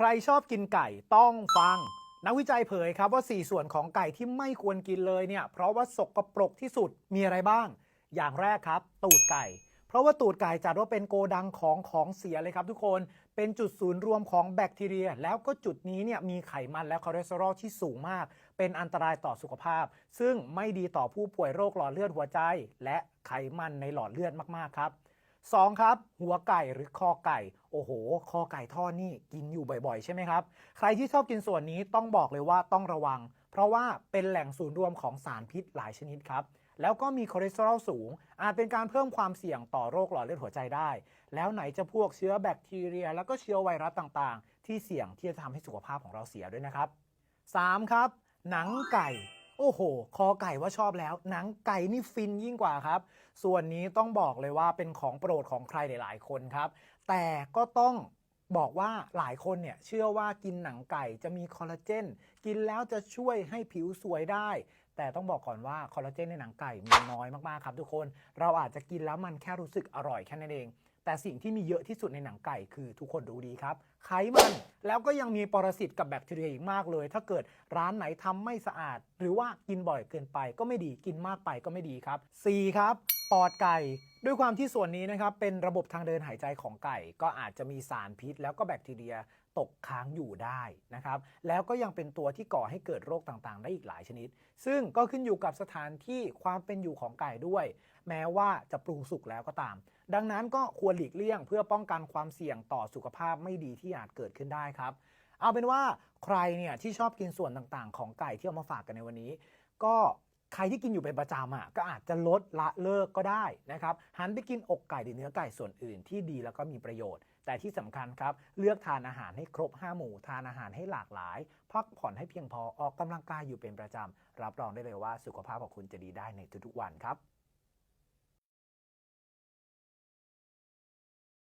ใครชอบกินไก่ต้องฟัง นักวิจัยเผยครับว่า 4 ส่วนของไก่ที่ไม่ควรกินเลยเนี่ย เพราะว่าสกปรกที่สุดมีอะไรบ้าง อย่างแรกครับ ตูดไก่ เพราะว่าตูดไก่จัดว่าเป็นโกดังของของเสียเลยครับทุกคน เป็นจุดศูนย์รวมของแบคทีเรีย แล้วก็จุดนี้เนี่ยมีไขมันและคอเลสเตอรอลที่สูงมาก เป็นอันตรายต่อสุขภาพ ซึ่งไม่ดีต่อผู้ป่วยโรคหลอดเลือดหัวใจ และไขมันในหลอดเลือดมากๆครับ สองครับ หัวไก่หรือคอไก่ โอ้โห คอไก่ทอดนี่กินอยู่บ่อยๆ ใช่ไหมครับ ใครที่ชอบกินส่วนนี้ต้องบอกเลยว่าต้องระวัง เพราะว่าเป็นแหล่งศูนย์รวมของสารพิษหลายชนิดครับ แล้วก็มีคอเลสเตอรอลสูง อาจเป็นการเพิ่มความเสี่ยงต่อโรคหลอดเลือดหัวใจได้ แล้วไหนจะพวกเชื้อแบคทีเรีย แล้วก็เชื้อไวรัสต่างๆ ที่เสี่ยงที่จะทำให้สุขภาพของเราเสียด้วยนะครับ 3. ครับ หนังไก่ โอ้โห คอไก่ว่าชอบแล้ว หนังไก่นี่ฟินยิ่งกว่าครับ ส่วนนี้ต้องบอกเลยว่าเป็นของโปรดของใครหลาย ๆ คนครับ แต่ก็ต้องบอกว่าหลายคนเนี่ยเชื่อว่ากินหนังไก่จะมีคอลลาเจน กินแล้วจะช่วยให้ผิวสวยได้ แต่ต้องบอกก่อนว่าคอลลาเจนในหนังไก่มีน้อยมาก ๆ ครับทุกคน เราอาจจะกินแล้วมันแค่รู้สึกอร่อยแค่นั้นเอง แต่สิ่งที่มีเยอะที่สุดในหนังไก่คือทุกคนรู้ดีครับ ไขมันแล้วก็ยังมีปรสิตกับแบคทีเรียอีกมากเลย ถ้าเกิดร้านไหนทำไม่สะอาด หรือว่ากินบ่อยเกินไปก็ไม่ดีกินมากไปก็ไม่ดีครับ 4. ครับปอดไก่ ด้วยความที่ส่วนนี้นะครับเป็นระบบทางเดินหายใจของไก่ ก็อาจจะมีสารพิษ แล้วก็แบคทีเรียตกค้างอยู่ได้นะครับแล้วก็ยังเป็นตัวที่ก่อให้เกิดโรคต่างๆ ได้อีกหลายชนิด ซึ่งก็ขึ้นอยู่กับสถานที่ความเป็นอยู่ของไก่ด้วย แม้ว่าจะปรุงสุกแล้วก็ตาม ดังนั้นก็ควรหลีกเลี่ยง เพื่อป้องกันความเสี่ยงต่อสุขภาพไม่ดีที่อาจเกิดขึ้นได้ครับ เอาเป็นว่าใครเนี่ยที่ชอบกินส่วนต่างๆ ของไก่ที่เอามาฝากกันในวันนี้ ก็ ใครที่กินอยู่เป็นประจำอะก็อาจจะลดละเลิกก็ได้นะครับหันไปกินอกไก่หรือเนื้อไก่ส่วนอื่นที่ดีแล้วก็มีประโยชน์ แต่ที่สำคัญครับ เลือกทานอาหารให้ครบ 5 หมู่ ทานอาหารให้หลากหลาย พักผ่อนให้เพียงพอออกกำลังกายอยู่เป็นประจำรับรองได้เลยว่าสุขภาพของคุณจะดีได้ในทุกๆวันครับ